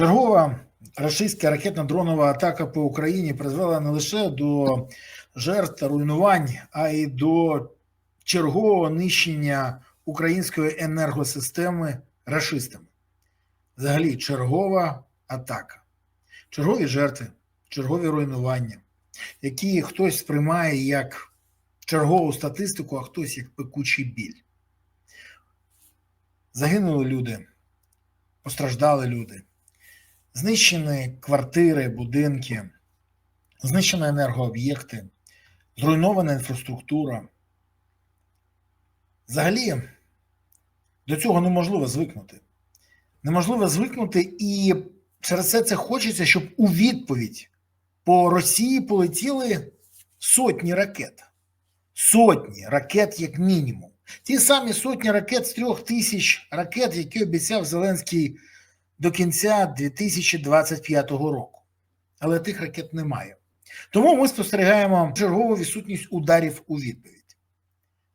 Чергова російська ракетно-дронова атака по Україні призвела не лише до жертв та руйнувань, а й до чергового нищення української енергосистеми рашистами. Взагалі, чергова атака, чергові жертви, чергові руйнування, які хтось сприймає як чергову статистику, а хтось як пекучий біль. Загинули люди, постраждали люди. Знищені квартири, будинки, знищені енергооб'єкти, зруйнована інфраструктура. Взагалі, до цього неможливо звикнути. Неможливо звикнути, і через це це хочеться, щоб у відповідь по Росії полетіли сотні ракет. Сотні ракет, як мінімум. Ті самі сотні ракет з трьох тисяч ракет, які обіцяв Зеленський до кінця 2025 року. Але тих ракет немає. Тому ми спостерігаємо чергову відсутність ударів у відповідь.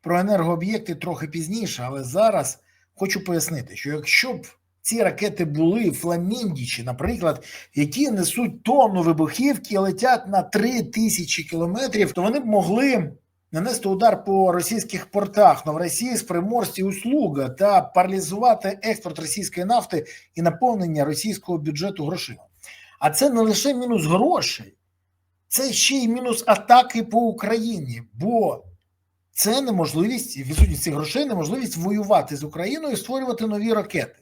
Про енергооб'єкти трохи пізніше, але зараз хочу пояснити, що якщо б ці ракети були фламіндічі, наприклад, які несуть тонну вибухівки і летять на 3 тисячі кілометрів, то вони б могли нанести удар по російських портах Новоросійськ, Приморськ і Услуга та паралізувати експорт російської нафти і наповнення російського бюджету грошима. А це не лише мінус грошей, це ще й мінус атаки по Україні, бо це неможливість, відсутність цих грошей, неможливість воювати з Україною і створювати нові ракети.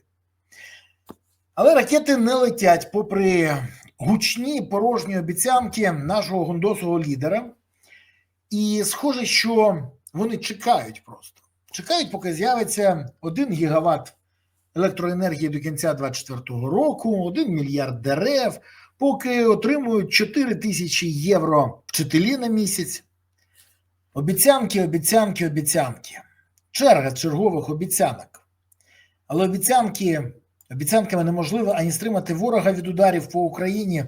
Але ракети не летять попри гучні порожні обіцянки нашого гундосового лідера. І схоже, що вони чекають просто. Чекають, поки з'явиться 1 гігават електроенергії до кінця 2024 року, 1 мільярд дерев, поки отримують 4 тисячі євро вчителі на місяць. Обіцянки, обіцянки, обіцянки. Черга чергових обіцянок. Але обіцянки, обіцянками неможливо ані стримати ворога від ударів по Україні,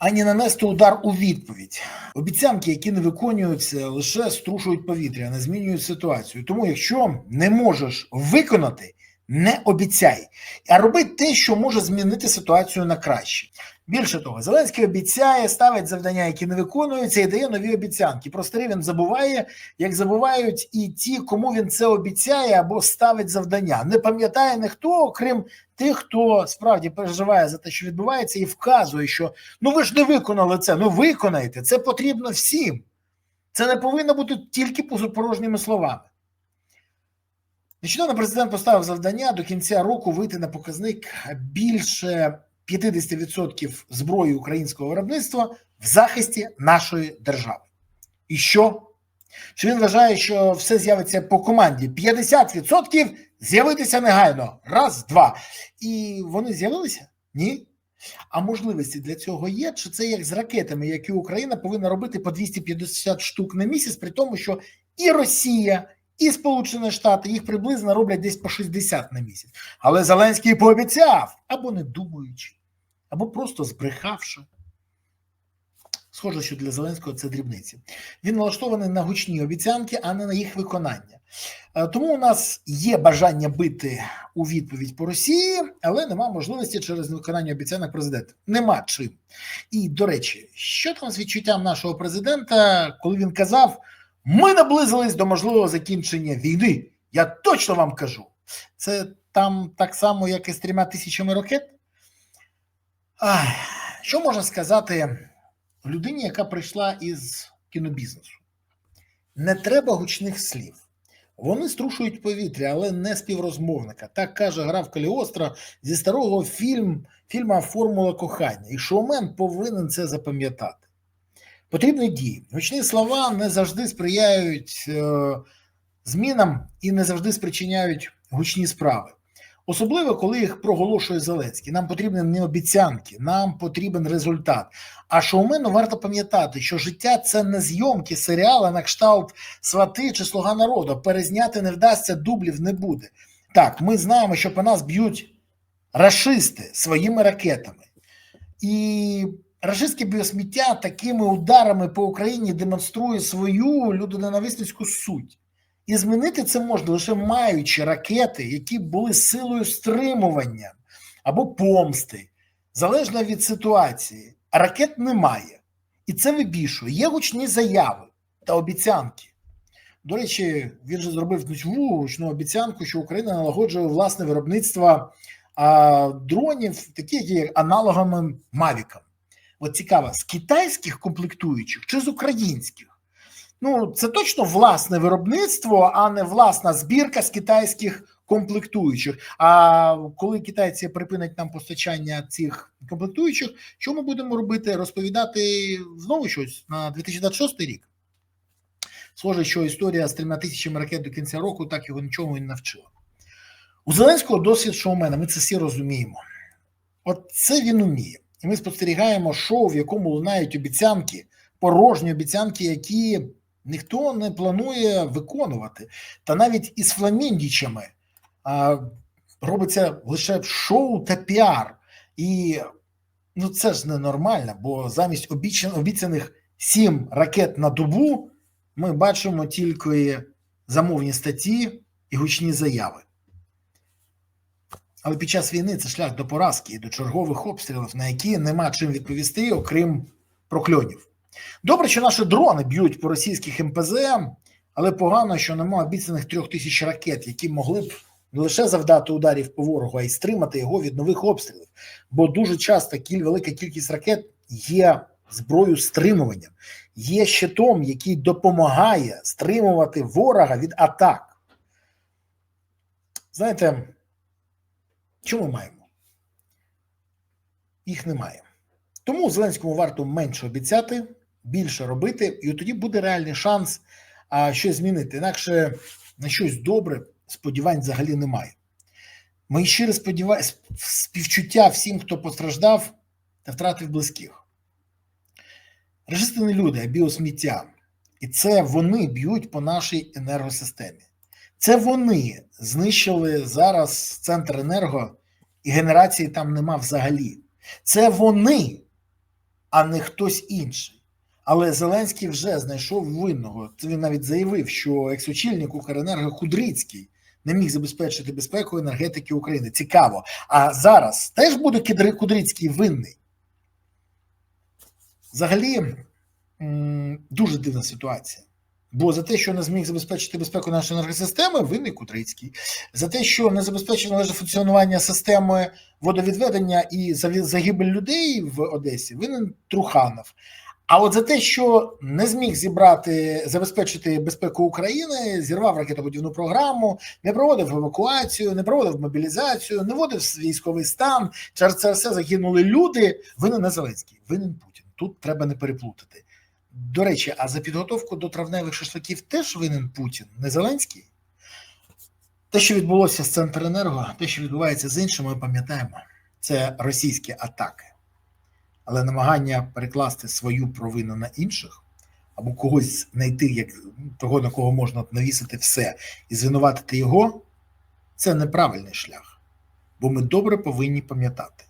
ані нанести удар у відповідь. Обіцянки, які не виконуються, лише струшують повітря, не змінюють ситуацію. Тому, якщо не можеш виконати, не обіцяй, а роби те, що може змінити ситуацію на краще. Більше того, Зеленський обіцяє, ставить завдання, які не виконуються, і дає нові обіцянки. Про старі він забуває, як забувають і ті, кому він це обіцяє або ставить завдання. Не пам'ятає ніхто, окрім тих, хто справді переживає за те, що відбувається, і вказує, що ну ви ж не виконали це. Ну виконайте, це потрібно всім. Це не повинно бути тільки порожніми словами. Нещодавно президент поставив завдання до кінця року вийти на показник більше 50% зброї українського виробництва в захисті нашої держави. І що? Чи він вважає, що все з'явиться по команді? 50% з'явитися негайно. Раз, два. І вони з'явилися? Ні. А можливості для цього є? Чи це як з ракетами, які Україна повинна робити по 250 штук на місяць, при тому, що і Росія, і Сполучені Штати їх приблизно роблять десь по 60 на місяць. Але Зеленський пообіцяв або не думаючи, або просто збрехавши. Схоже, що для Зеленського це дрібниці. Він налаштований на гучні обіцянки, а не на їх виконання. Тому у нас є бажання бити у відповідь по Росії, але нема можливості через невиконання обіцянок президента. Нема чим. І до речі, що там з відчуттям нашого президента, коли він казав: ми наблизились до можливого закінчення війни. Я точно вам кажу. Це там так само, як і з трьома тисячами ракет. Що можна сказати людині, яка прийшла із кінобізнесу? Не треба гучних слів. Вони струшують повітря, але не співрозмовника. Так каже граф Каліостро зі старого фільм, фільма Формула кохання. І шоумен повинен це запам'ятати. Потрібні дії. Гучні слова не завжди сприяють е, змінам і не завжди спричиняють гучні справи. Особливо, коли їх проголошує Зеленський. Нам потрібні не обіцянки, нам потрібен результат. А шоумену варто пам'ятати, що життя це не зйомки серіала на кшталт свати чи слуга народу. Перезняти не вдасться, дублів не буде. Так, ми знаємо, що по нас б'ють рашисти своїми ракетами. І рашистське біосміття такими ударами по Україні демонструє свою людоненависницьку суть. І змінити це можна лише маючи ракети, які були силою стримування або помсти, залежно від ситуації, ракет немає. І це вибішує. Є гучні заяви та обіцянки. До речі, він же зробив нову гучну обіцянку, що Україна налагоджує власне виробництво а, дронів, такі як аналогами Мавікам. От цікаво, з китайських комплектуючих чи з українських? Ну, це точно власне виробництво, а не власна збірка з китайських комплектуючих. А коли китайці припинять нам постачання цих комплектуючих, що ми будемо робити? Розповідати знову щось на 2026 рік. Схоже, що історія з трьома тисячами ракет до кінця року так його нічому і не навчила. У Зеленського досвід шоумена, ми це всі розуміємо. От це він уміє. І ми спостерігаємо шоу, в якому лунають обіцянки, порожні обіцянки, які ніхто не планує виконувати. Та навіть із фламіндічами а, робиться лише шоу та піар. І ну це ж ненормально, бо замість обіцяних, сім ракет на добу ми бачимо тільки замовні статті і гучні заяви. Але під час війни це шлях до поразки і до чергових обстрілів, на які нема чим відповісти, окрім прокльонів. Добре, що наші дрони б'ють по російських МПЗ, але погано, що нема обіцяних трьох тисяч ракет, які могли б не лише завдати ударів по ворогу, а й стримати його від нових обстрілів. Бо дуже часто кіль, велика кількість ракет є зброєю стримуванням, є щитом, який допомагає стримувати ворога від атак. Знаєте, що ми маємо? Їх немає. Тому Зеленському варто менше обіцяти, більше робити, і тоді буде реальний шанс а, щось змінити. Інакше на щось добре сподівань взагалі немає. Мої щире сподівання, співчуття всім, хто постраждав та втратив близьких. Режисти не люди, а біосміття. І це вони б'ють по нашій енергосистемі. Це вони знищили зараз центр енерго, і генерації там нема взагалі. Це вони, а не хтось інший. Але Зеленський вже знайшов винного. Це він навіть заявив, що екс-очільник Укренерго Худрицький не міг забезпечити безпеку енергетики України. Цікаво. А зараз теж буде Кудрицький винний. Взагалі дуже дивна ситуація. Бо за те, що не зміг забезпечити безпеку нашої енергосистеми, винний Кудрицький. За те, що не забезпечено належне функціонування системи водовідведення і загибель людей в Одесі, винен Труханов. А от за те, що не зміг зібрати забезпечити безпеку України, зірвав ракетобудівну програму, не проводив евакуацію, не проводив мобілізацію, не вводив військовий стан. Через це все загинули люди. Винен не Зеленський, винен Путін. Тут треба не переплутати. До речі, а за підготовку до травневих шашликів теж винен Путін, не Зеленський? Те, що відбулося з Центренерго, те, що відбувається з іншим, ми пам'ятаємо, це російські атаки. Але намагання перекласти свою провину на інших або когось знайти як того, на кого можна навісити все і звинуватити його, це неправильний шлях. Бо ми добре повинні пам'ятати,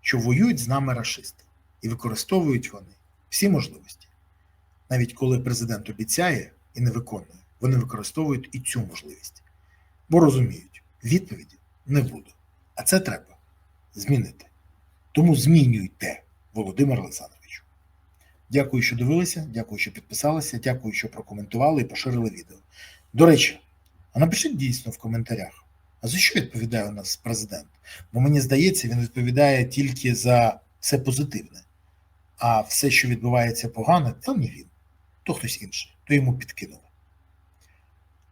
що воюють з нами расисти і використовують вони всі можливості. Навіть коли президент обіцяє і не виконує, вони використовують і цю можливість. Бо розуміють, відповіді не буде. А це треба змінити. Тому змінюйте, Володимир Олександровичу. Дякую, що дивилися, дякую, що підписалися, дякую, що прокоментували і поширили відео. До речі, а напишіть дійсно в коментарях, а за що відповідає у нас президент? Бо мені здається, він відповідає тільки за все позитивне, а все, що відбувається погане, то не він то хтось інший, то йому підкинули.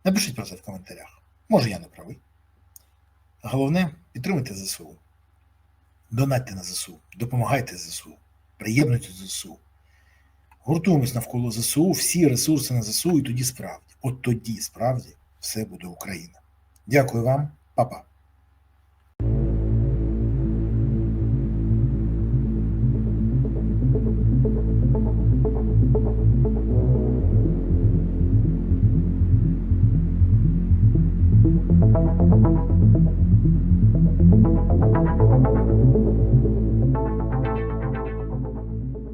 Напишіть про це в коментарях. Може, я не правий. Головне, підтримуйте ЗСУ. Донатьте на ЗСУ, допомагайте ЗСУ, приєднуйте ЗСУ. Гуртуємось навколо ЗСУ, всі ресурси на ЗСУ, і тоді справді, от тоді справді все буде Україна. Дякую вам, Па-па.